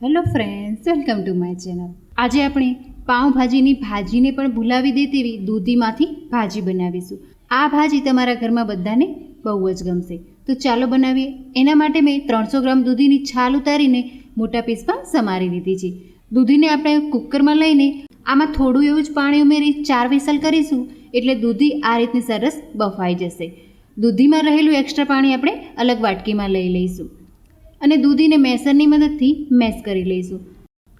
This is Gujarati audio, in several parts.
Hello friends welcome to my channel આજે આપણે પાઉંભાજીની ભાજીને પણ ભૂલાવી દે તેવી દૂધીમાંથી ભાજી બનાવીશું. આ ભાજી તમારા ઘરમાં બધાને બહુ જ ગમશે. તો ચાલો બનાવીએ. એના માટે મેં ત્રણસો ગ્રામ દૂધીની છાલ ઉતારીને મોટા પીસમાં સમારી લીધી છે. દૂધીને આપણે કુકરમાં લઈને આમાં થોડું એવું જ પાણી ઉમેરી ચાર વિસલ કરીશું એટલે દૂધી આ રીતની સરસ બફાઈ જશે. દૂધીમાં રહેલું એક્સ્ટ્રા પાણી આપણે અલગ વાટકીમાં લઈ લઈશું. અને દૂધીને મેસરની મદદથી મેશ કરી લઈશું.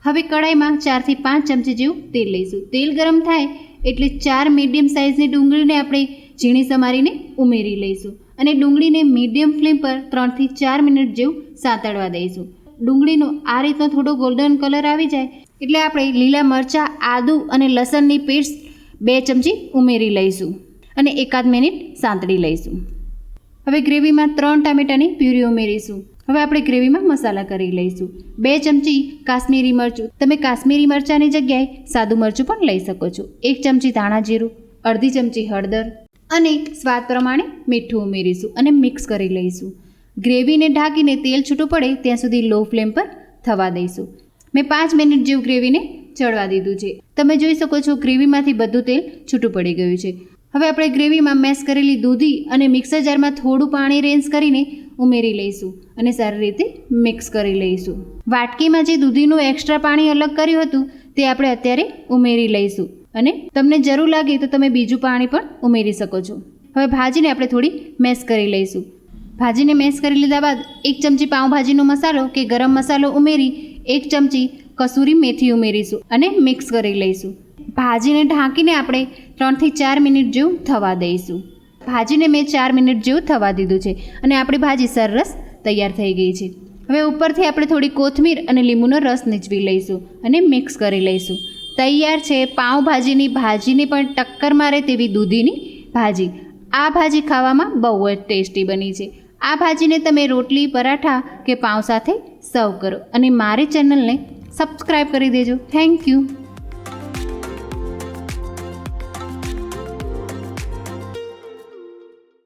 હવે કડાઈમાં ચારથી પાંચ ચમચી જેવું તેલ લઈશું. તેલ ગરમ થાય એટલે ચાર મીડિયમ સાઇઝની ડુંગળીને આપણે ઝીણી સમારીને ઉમેરી લઈશું અને ડુંગળીને મીડિયમ ફ્લેમ પર ત્રણથી ચાર મિનિટ જેવું સાંતળવા દઈશું. ડુંગળીનો આ રીતનો થોડો ગોલ્ડન કલર આવી જાય એટલે આપણે લીલા મરચાં, આદું અને લસણની પેસ્ટ બે ચમચી ઉમેરી લઈશું અને એકાદ મિનિટ સાંતળી લઈશું. હવે ગ્રેવીમાં ત્રણ ટામેટાની પ્યુરી ઉમેરીશું. હવે આપણે ગ્રેવીમાં મસાલા કરી લઈશું. બે ચમચી કાશ્મીરી મરચું. તમે કાશ્મીરી મરચાંની જગ્યાએ સાદું મરચું પણ લઈ શકો છો. એક ચમચી ધાણા જીરું, અડધી ચમચી હળદર અને સ્વાદ પ્રમાણે મીઠું ઉમેરીશું અને મિક્સ કરી લઈશું. ગ્રેવીને ઢાંકીને તેલ છૂટું પડે ત્યાં સુધી લો ફ્લેમ પર થવા દઈશું. મેં પાંચ મિનિટ જેવું ગ્રેવીને ચડવા દીધું છે. તમે જોઈ શકો છો ગ્રેવીમાંથી બધું તેલ છૂટું પડી ગયું છે. હવે આપણે ગ્રેવીમાં મેશ કરેલી દૂધી અને મિક્સર જારમાં થોડું પાણી રેન્સ કરીને ઉમેરી લઈશું અને સારી રીતે મિક્સ કરી લઈશું. વાટકીમાં જે દૂધીનું એક્સ્ટ્રા પાણી અલગ કર્યું હતું, તે આપણે અત્યારે ઉમેરી લઈશું. અને તમને જરૂર લાગે તો તમે બીજું પાણી પણ ઉમેરી શકો છો. હવે ભાજીને આપણે થોડી મેશ કરી લઈશું. ભાજીને મેશ કરી લીધા બાદ એક ચમચી પાઉંભાજીનો મસાલો કે ગરમ મસાલો ઉમેરી, એક ચમચી કસૂરી મેથી ઉમેરીશું અને મિક્સ કરી લઈશું. ભાજીને ઢાંકીને આપણે ત્રણથી ચાર મિનિટ જેવું થવા દઈશું. ભાજીને મેં ચાર મિનિટ જેવું થવા દીધું છે અને આપણી ભાજી સરસ તૈયાર થઈ ગઈ છે. હવે ઉપરથી આપણે થોડી કોથમીર અને લીંબુનો રસ નીચવી લઈશું અને મિક્સ કરી લઈશું. તૈયાર છે પાઉંભાજીની ભાજીને પણ ટક્કર મારે તેવી દૂધીની ભાજી. આ ભાજી ખાવામાં બહુ જ ટેસ્ટી બની છે. આ ભાજીને તમે રોટલી, પરાઠા કે પાઉં સાથે સર્વ કરો અને મારી ચેનલને સબસ્ક્રાઈબ કરી દેજો. Thank you.